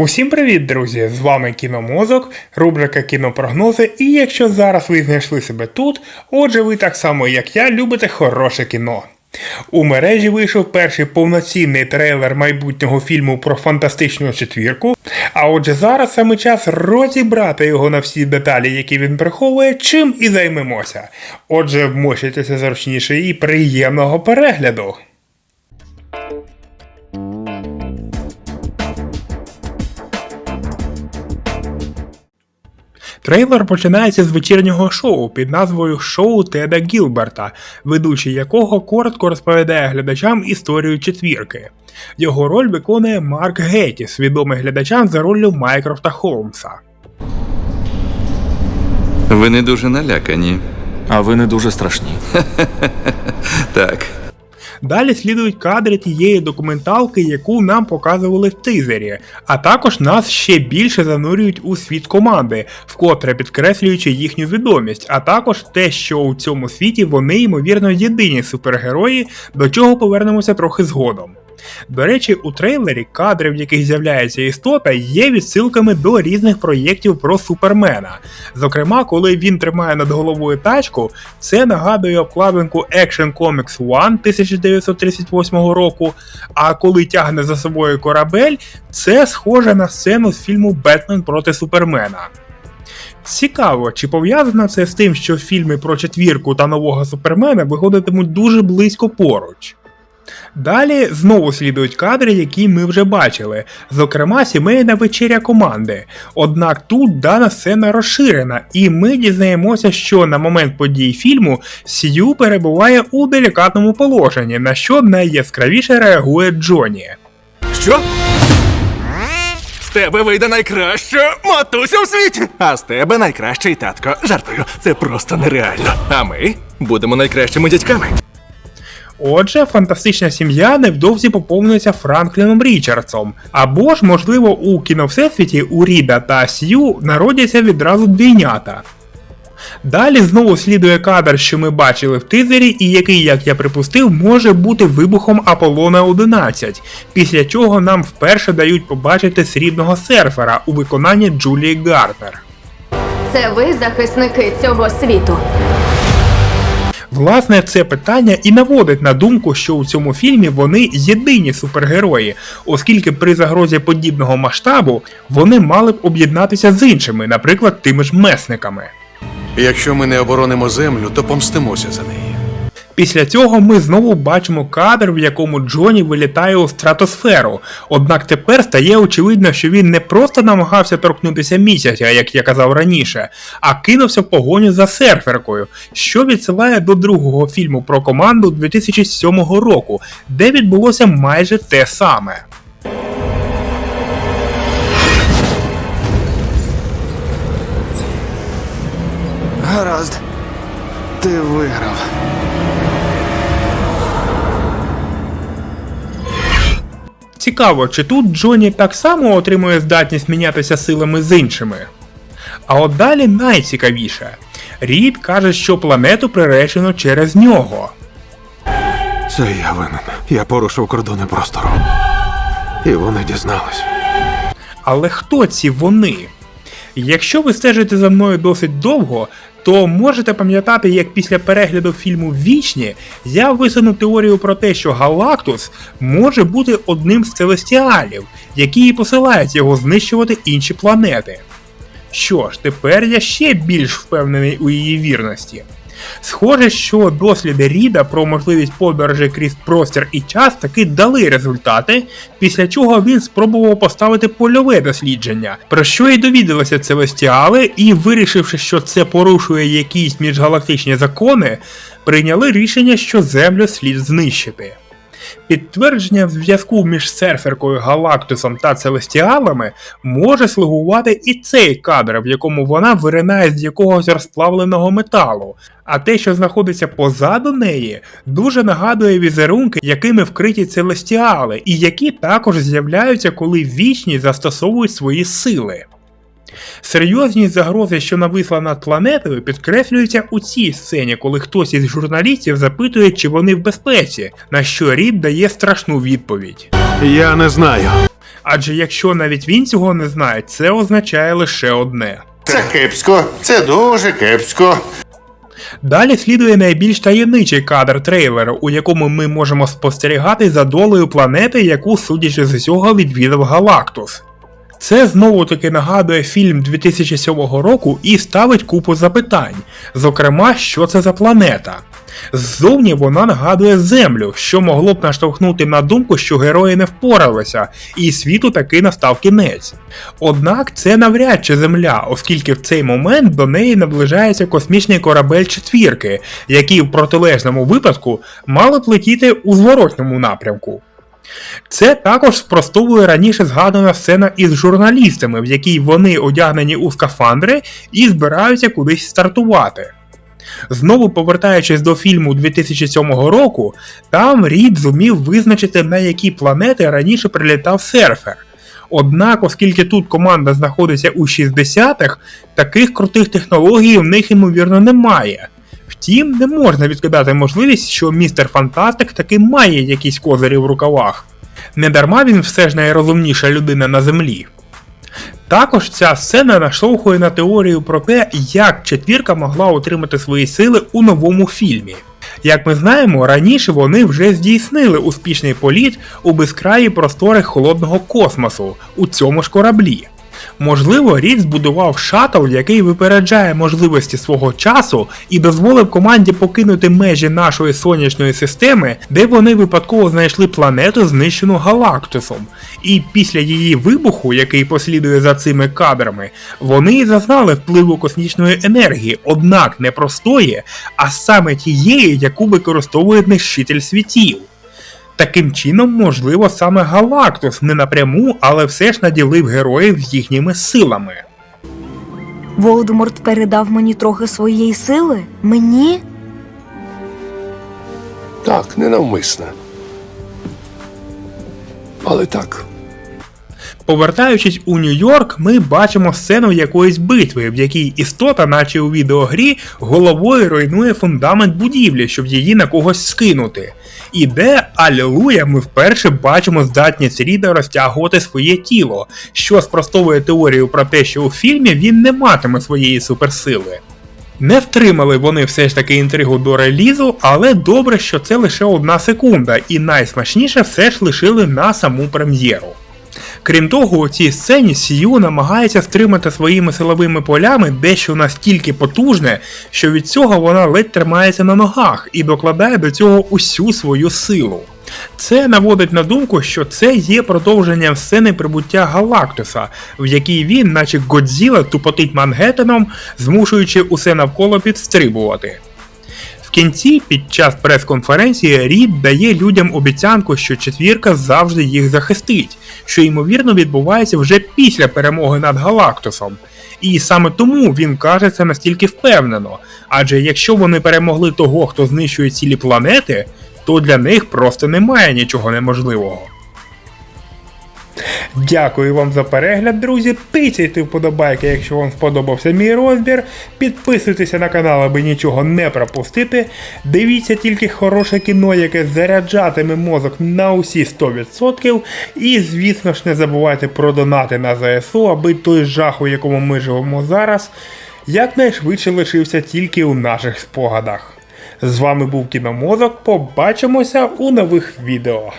Усім привіт, друзі! З вами Кіномозок, рубрика Кінопрогнози. І якщо зараз ви знайшли себе тут, отже, ви так само, як я, любите хороше кіно. У мережі вийшов перший повноцінний трейлер майбутнього фільму про фантастичну четвірку. А отже, зараз саме час розібрати його на всі деталі, які він приховує, чим і займемося. Отже, вмощуйтеся зручніше і приємного перегляду. Трейлер починається з вечірнього шоу під назвою Шоу Теда Гілберта, ведучий якого коротко розповідає глядачам історію четвірки. Його роль виконує Марк Геттіс, відомий глядачам за роллю Майкрофта Холмса. Ви не дуже налякані. А ви не дуже страшні. Так. Далі слідують кадри тієї документалки, яку нам показували в тизері, а також нас ще більше занурюють у світ команди, вкотре підкреслюючи їхню відомість, а також те, що у цьому світі вони ймовірно єдині супергерої, до чого повернемося трохи згодом. До речі, у трейлері кадри, в яких з'являється істота, є відсилками до різних проєктів про Супермена. Зокрема, коли він тримає над головою тачку, це нагадує обкладинку Action Comics 1 1938 року. А коли тягне за собою корабель, це схоже на сцену з фільму Бетмен проти Супермена. Цікаво, чи пов'язано це з тим, що фільми про четвірку та нового супермена виходитимуть дуже близько поруч. Далі знову слідують кадри, які ми вже бачили, зокрема сімейна вечеря команди. Однак тут дана сцена розширена, і ми дізнаємося, що на момент подій фільму Сью перебуває у делікатному положенні, на що найяскравіше реагує Джоні. Що? З тебе вийде найкраща матуся у світі! А з тебе найкращий татко. Жартую, це просто нереально. А ми будемо найкращими дядьками. Отже, фантастична сім'я невдовзі поповнюється Франкліном Річардсом. Або ж, можливо, у кіновсесвіті у Ріда та Сью народяться відразу двійнята. Далі знову слідує кадр, що ми бачили в тизері, і який, як я припустив, може бути вибухом Аполлона 11, після чого нам вперше дають побачити срібного серфера у виконанні Джулії Гарднер. Це ви захисники цього світу. Власне, це питання і наводить на думку, що у цьому фільмі вони єдині супергерої, оскільки при загрозі подібного масштабу вони мали б об'єднатися з іншими, наприклад, тими ж месниками. Якщо ми не оборонимо землю, то помстимося за неї. Після цього ми знову бачимо кадр, в якому Джоні вилітає у стратосферу. Однак тепер стає очевидно, що він не просто намагався торкнутися місяця, як я казав раніше, а кинувся в погоню за серферкою, що відсилає до другого фільму про команду 2007 року, де відбулося майже те саме. Гаразд. Ти виграв. Цікаво, чи тут Джоні так само отримує здатність мінятися силами з іншими. А от далі найцікавіше. Рід каже, що планету приречено через нього. Це я винен. Я порушив кордони простору. І вони дізнались. Але хто ці вони? Якщо ви стежите за мною досить довго, то можете пам'ятати, як після перегляду фільму Вічні я висунув теорію про те, що Галактус може бути одним з целестіалів, які і посилають його знищувати інші планети. Що ж, тепер я ще більш впевнений у її вірності. Схоже, що досліди Ріда про можливість подорожі крізь простір і час таки дали результати, після чого він спробував поставити польове дослідження, про що й довідалися целестіали, і, вирішивши, що це порушує якісь міжгалактичні закони, прийняли рішення, що Землю слід знищити. Підтвердження зв'язку між серферкою Галактусом та Целестіалами може слугувати і цей кадр, в якому вона виринає з якогось розплавленого металу. А те, що знаходиться позаду неї, дуже нагадує візерунки, якими вкриті целестіали, і які також з'являються, коли вічні застосовують свої сили. Серйозність загрози, що нависла над планетою, підкреслюється у цій сцені, коли хтось із журналістів запитує, чи вони в безпеці, на що Рід дає страшну відповідь. Я не знаю. Адже якщо навіть він цього не знає, це означає лише одне. Це кепсько, це дуже кепсько. Далі слідує найбільш таємничий кадр трейлеру, у якому ми можемо спостерігати за долею планети, яку, судячи з усього, відвідав Галактус. Це знову таки нагадує фільм 2007 року і ставить купу запитань, зокрема, що це за планета. Ззовні вона нагадує Землю, що могло б наштовхнути на думку, що герої не впоралися, і світу таки настав кінець. Однак це навряд чи Земля, оскільки в цей момент до неї наближається космічний корабель четвірки, який в протилежному випадку мали б летіти у зворотньому напрямку. Це також спростовує раніше згадана сцена із журналістами, в якій вони одягнені у скафандри і збираються кудись стартувати. Знову повертаючись до фільму 2007 року, там Рід зумів визначити, на які планети раніше прилітав серфер. Однак, оскільки тут команда знаходиться у 60-х, таких крутих технологій в них ймовірно немає. Втім, не можна відкидати можливість, що містер Фантастик таки має якісь козирі в рукавах. Недарма він все ж найрозумніша людина на землі. Також ця сцена наштовхує на теорію про те, як четвірка могла отримати свої сили у новому фільмі. Як ми знаємо, раніше вони вже здійснили успішний політ у безкраї простори холодного космосу у цьому ж кораблі. Можливо, Рід збудував шаттл, який випереджає можливості свого часу і дозволив команді покинути межі нашої сонячної системи, де вони випадково знайшли планету, знищену Галактусом. І після її вибуху, який послідує за цими кадрами, вони зазнали впливу космічної енергії, однак не простої, а саме тієї, яку використовує нищитель світів. Таким чином, можливо, саме Галактус не напряму, але все ж наділив героїв їхніми силами. Володиморт передав мені трохи своєї сили? Мені? Так, ненавмисно. Але так. Повертаючись у Нью-Йорк, ми бачимо сцену якоїсь битви, в якій істота, наче у відеогрі, головою руйнує фундамент будівлі, щоб її на когось скинути. І де, алілуя, ми вперше бачимо здатність Ріда розтягувати своє тіло, що спростовує теорію про те, що у фільмі він не матиме своєї суперсили. Не втримали вони все ж таки інтригу до релізу, але добре, що це лише одна секунда, і найсмачніше все ж лишили на саму прем'єру. Крім того, у цій сцені Сью намагається стримати своїми силовими полями дещо настільки потужне, що від цього вона ледь тримається на ногах і докладає до цього усю свою силу. Це наводить на думку, що це є продовженням сцени прибуття Галактуса, в якій він, наче Годзіла, тупотить Мангеттеном, змушуючи усе навколо підстрибувати. Кінці, під час прес-конференції, Рід дає людям обіцянку, що четвірка завжди їх захистить, що ймовірно відбувається вже після перемоги над Галактусом. І саме тому він каже це настільки впевнено, адже якщо вони перемогли того, хто знищує цілі планети, то для них просто немає нічого неможливого. Дякую вам за перегляд, друзі. Тицяйте вподобайки, якщо вам сподобався мій розбір. Підписуйтеся на канал, аби нічого не пропустити. Дивіться тільки хороше кіно, яке заряджатиме мозок на усі 100%. І, звісно ж, не забувайте про донати на ЗСУ, аби той жах, у якому ми живемо зараз, якнайшвидше лишився тільки у наших спогадах. З вами був Кіномозок. Побачимося у нових відео.